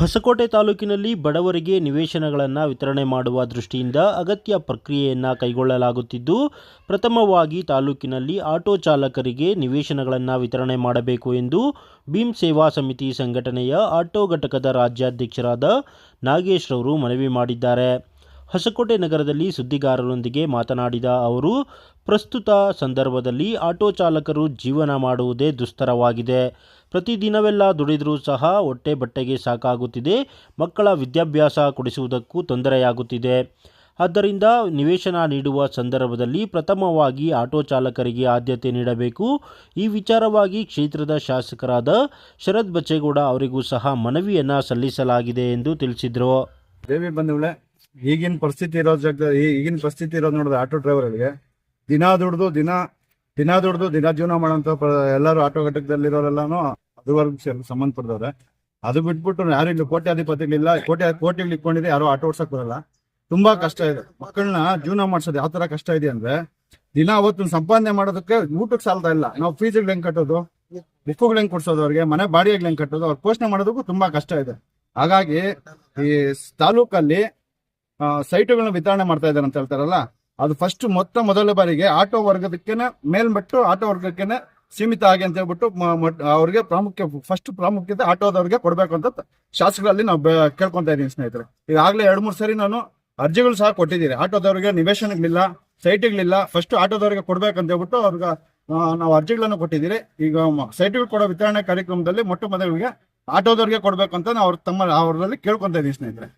ಹೊಸಕೋಟೆ ತಾಲೂಕಿನಲ್ಲಿ ಬಡವರಿಗೆ ನಿವೇಶನಗಳನ್ನು ವಿತರಣೆ ಮಾಡುವ ದೃಷ್ಟಿಯಿಂದ ಅಗತ್ಯ ಪ್ರಕ್ರಿಯೆಯನ್ನು ಕೈಗೊಳ್ಳಲಾಗುತ್ತಿದ್ದು, ಪ್ರಥಮವಾಗಿ ತಾಲೂಕಿನಲ್ಲಿ ಆಟೋ ಚಾಲಕರಿಗೆ ನಿವೇಶನಗಳನ್ನು ವಿತರಣೆ ಮಾಡಬೇಕು ಎಂದು ಭೀಮ್ ಸೇವಾ ಸಮಿತಿ ಸಂಘಟನೆಯ ಆಟೋ ಘಟಕದ ರಾಜ್ಯಾಧ್ಯಕ್ಷರಾದ ನಾಗೇಶ್ ರವರು ಮನವಿ ಮಾಡಿದ್ದಾರೆ. ಹೊಸಕೋಟೆ ನಗರದಲ್ಲಿ ಸುದ್ದಿಗಾರರೊಂದಿಗೆ ಮಾತನಾಡಿದ ಅವರು, ಪ್ರಸ್ತುತ ಸಂದರ್ಭದಲ್ಲಿ ಆಟೋ ಚಾಲಕರು ಜೀವನ ಮಾಡುವುದೇ ದುಸ್ತರವಾಗಿದೆ. ಪ್ರತಿದಿನವೆಲ್ಲ ದುಡಿದರೂ ಸಹ ಹೊಟ್ಟೆ ಬಟ್ಟೆಗೆ ಸಾಕಾಗುತ್ತಿದೆ, ಮಕ್ಕಳ ವಿದ್ಯಾಭ್ಯಾಸ ಕೊಡಿಸುವುದಕ್ಕೂ ತೊಂದರೆಯಾಗುತ್ತಿದೆ. ಆದ್ದರಿಂದ ನಿವೇಶನ ನೀಡುವ ಸಂದರ್ಭದಲ್ಲಿ ಪ್ರಥಮವಾಗಿ ಆಟೋ ಚಾಲಕರಿಗೆ ಆದ್ಯತೆ ನೀಡಬೇಕು. ಈ ವಿಚಾರವಾಗಿ ಕ್ಷೇತ್ರದ ಶಾಸಕರಾದ ಶರತ್ ಬಚ್ಚೇಗೌಡ ಅವರಿಗೂ ಸಹ ಮನವಿಯನ್ನು ಸಲ್ಲಿಸಲಾಗಿದೆ ಎಂದು ತಿಳಿಸಿದರು. ಈಗಿನ ಪರಿಸ್ಥಿತಿ ಇರೋ ಜಾಗದಲ್ಲಿ ಈಗಿನ ಪರಿಸ್ಥಿತಿ ಇರೋದು ನೋಡಿದ್ರೆ ಆಟೋ ಡ್ರೈವರ್ಗಳಿಗೆ ದಿನ ದುಡ್ದು ದಿನ ದಿನ ದುಡ್ದು ದಿನ ಜೀವನ ಮಾಡೋಂಥ ಪ- ಎಲ್ಲರೂ ಆಟೋ ಘಟಕದಲ್ಲಿರೋರೆಲ್ಲಾನು ಅದುವರೆಗೂ ಪಡೆದವ್ರೆ. ಅದು ಬಿಟ್ಬಿಟ್ಟು ಯಾರು ಇಲ್ಲಿ ಕೋಟ್ಯಾಧಿಪತಿಗಳಿಲ್ಲ ಕೋಟಿ ಕೋಟಿಗಳು ಇಟ್ಕೊಂಡಿದ್ರೆ ಯಾರು ಆಟೋ ಓಡ್ಸಕ್ ಬರಲ್ಲ. ತುಂಬಾ ಕಷ್ಟ ಇದೆ. ಮಕ್ಕಳನ್ನ ಜೀವನ ಮಾಡ್ಸೋದು ಯಾವ ತರ ಕಷ್ಟ ಇದೆ ಅಂದ್ರೆ, ದಿನ ಅವತ್ತು ಸಂಪಾದನೆ ಮಾಡೋದಕ್ಕೆ ಊಟಕ್ಕೆ ಸಾಲ್ತಾ ಇಲ್ಲ. ನಾವು ಫೀಸ್ಗಳು ಹೆಂಗ್ ಕಟ್ಟೋದು? ಬುಕ್ಕುಗಳು ಹೆಂಗ್ ಕೊಡ್ಸೋದು ಅವ್ರಿಗೆ? ಮನೆ ಬಾಡಿಗೆ ಹೆಂಗ್ ಕಟ್ಟೋದು? ಅವ್ರ ಪೋಷಣೆ ಮಾಡೋದಕ್ಕೂ ತುಂಬಾ ಕಷ್ಟ ಇದೆ. ಹಾಗಾಗಿ ಈ ತಾಲೂಕಲ್ಲಿ ಸೈಟುಗಳನ್ನ ವಿತರಣೆ ಮಾಡ್ತಾ ಇದ್ದಾರೆ ಅಂತ ಹೇಳ್ತಾರಲ್ಲ, ಅದು ಫಸ್ಟ್ ಮೊತ್ತ ಮೊದಲ ಬಾರಿಗೆ ಆಟೋ ವರ್ಗದಕ್ಕೇನೆ ಮೇಲ್ಮಟ್ಟು ಆಟೋ ವರ್ಗಕ್ಕೇನೆ ಸೀಮಿತ ಆಗಿ ಅಂತ ಹೇಳ್ಬಿಟ್ಟು ಅವ್ರಿಗೆ ಪ್ರಾಮುಖ್ಯ ಫಸ್ಟ್ ಪ್ರಾಮುಖ್ಯತೆ ಆಟೋದವ್ರಿಗೆ ಕೊಡ್ಬೇಕು ಅಂತ ಶಾಸಕರಲ್ಲಿ ನಾವು ಕೇಳ್ಕೊಂತ ಇದ್ದೀನಿ ಸ್ನೇಹಿತರೆ. ಈಗಾಗಲೇ ಎರಡು ಮೂರು ಸರಿ ನಾನು ಅರ್ಜಿಗಳು ಸಹ ಕೊಟ್ಟಿದ್ದೀರಿ ಆಟೋದವ್ರಿಗೆ ನಿವೇಶನಗಳಿಲ್ಲ, ಸೈಟ್ಗಳಿಲ್ಲ ಫಸ್ಟ್ ಆಟೋದವ್ರಿಗೆ ಕೊಡ್ಬೇಕಂತ ಹೇಳ್ಬಿಟ್ಟು ಅವ್ರಿಗೆ ನಾವು ಅರ್ಜಿಗಳನ್ನು ಕೊಟ್ಟಿದ್ದೀರಿ. ಈಗ ಸೈಟ್ಗಳು ಕೊಡೋ ವಿತರಣೆ ಕಾರ್ಯಕ್ರಮದಲ್ಲಿ ಮೊಟ್ಟ ಮೊದಲಿಗೆ ಆಟೋದವ್ರಿಗೆ ಕೊಡ್ಬೇಕು ಅಂತ ನಾವು ಅವ್ರ ತಮ್ಮ ಅವರಲ್ಲಿ ಕೇಳ್ಕೊಂತ ಇದ್ದೀನಿ ಸ್ನೇಹಿತರೆ.